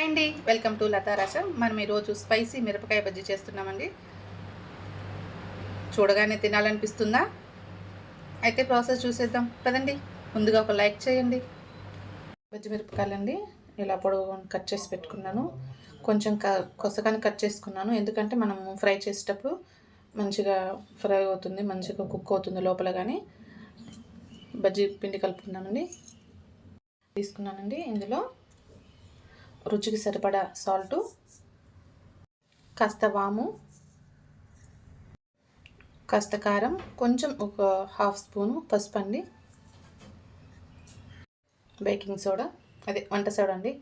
Hi అండి. Welcome to Lata రసం. మనం ఈరోజు స్పైసీ మిరపకాయ బజ్జీ చేస్తున్నామండి. చూడగానే తినాలనిపిస్తుందా? అయితే ప్రాసెస్ చూసేద్దాం. కదండి ముందుగా ఒక లైక్ చేయండి. బజ్జి మిరపకాయలండి. ఇలా పొడవు కట్ చేసి పెట్టుకున్నాను. కొంచెం క కొసగానే కట్ చేసుకున్నాను. ఎందుకంటే మనం ఫ్రై చేసేటప్పుడు మంచిగా ఫ్రై అవుతుంది మంచిగా కుక్ అవుతుంది లోపల కానీ బజ్జీ పిండి కలుపుకున్నామండి తీసుకున్నానండి ఇందులో. రుచికి సరిపడా సాల్టు కాస్త వాము కాస్త కారం కొంచెం ఒక హాఫ్ స్పూను పసుపు అండి బేకింగ్ సోడా అదే వంట సోడా అండి.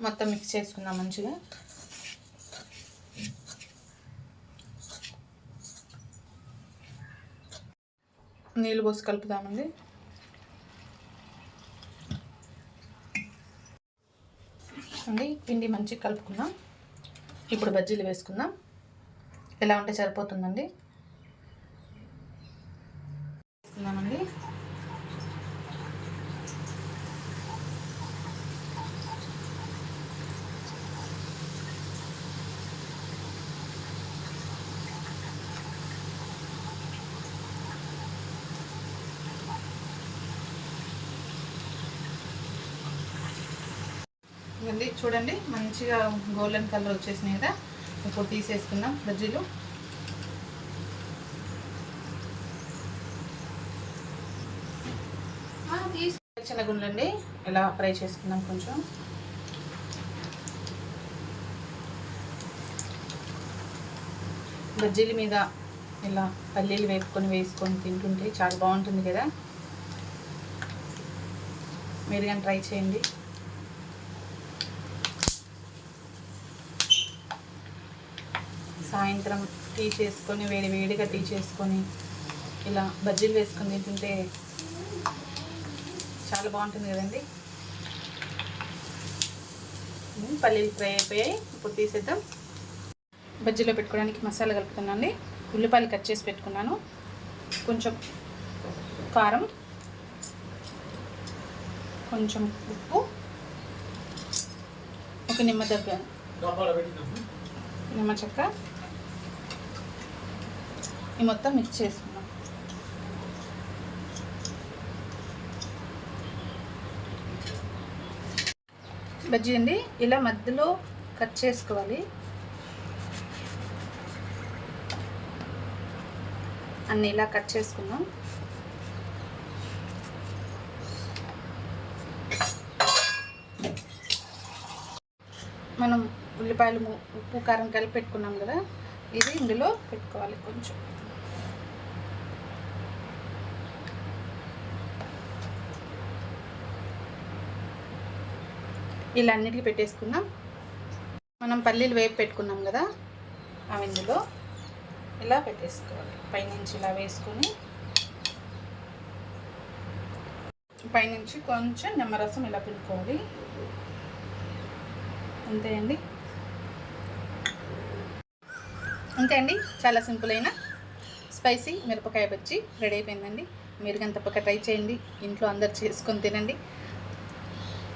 మొత్తం మిక్స్ చేసుకుందాం మంచిగా. నీళ్ళు పోసి కలుపుదామండి. అండి పిండి మంచిగా కలుపుకున్నాం ఇప్పుడు బజ్జీలు వేసుకుందాం. ఎలా ఉంటే సరిపోతుందండి? ఉంది. చూడండి మంచిగా గోల్డెన్ కలర్ వచ్చేసినాయి కదా. ఇప్పుడు తీసేసుకుందాం బజ్జీలు చిన్న గుండండి ఇలా ఫ్రై చేసుకుందాం కొంచెం. బజ్జీల మీద ఇలా పల్లీలు వేపుకొని వేసుకొని తింటుంటే చాలా బాగుంటుంది కదా. మీరు కానీ ట్రై చేయండి. సాయంత్రం టీ చేసుకొని వేడి వేడిగా టీ చేసుకొని ఇలా బజ్జీలు వేసుకొని తింటుంటే చాలా బాగుంటుంది కదండి. పల్లీలు ఫ్రై అయిపోయాయి. ఇప్పుడు తీసేద్దాం. బజ్జీలో పెట్టుకోవడానికి మసాలా కలుపుతున్నానండి. ఉల్లిపాయలు కట్ చేసి పెట్టుకున్నాను. కొంచెం కారం కొంచెం ఉప్పు ఒక నిమ్మ దగ్గర నిమ్మ చెక్క ఈ మొత్తం మిక్స్ చేసుకున్నాం బజ్జీ అండి ఇలా మధ్యలో కట్ చేసుకోవాలి. అన్ని ఇలా కట్ చేసుకున్నాం మనం ఉల్లిపాయలు ఉప్పు కారం కలిపి పెట్టుకున్నాం కదా ఇది ఇందులో పెట్టుకోవాలి కొంచెం. ఇలా అన్నిటికీ పెట్టేసుకున్నాం. మనం పల్లీలు వేపు పెట్టుకున్నాం కదా అవి ఇందులో ఇలా పెట్టేసుకోవాలి. పైనుంచి ఇలా వేసుకొని పైనుంచి కొంచెం నిమ్మరసం ఇలా పిండుకోవాలి. అంతే అండి? అంతే అండి? చాలా సింపుల్ అయిన. స్పైసీ మిరపకాయ బజ్జి రెడీ అయిపోయిందండి. మీరు కానీ తప్పక ట్రై చేయండి. ఇంట్లో అందరు చేసుకొని తినండి.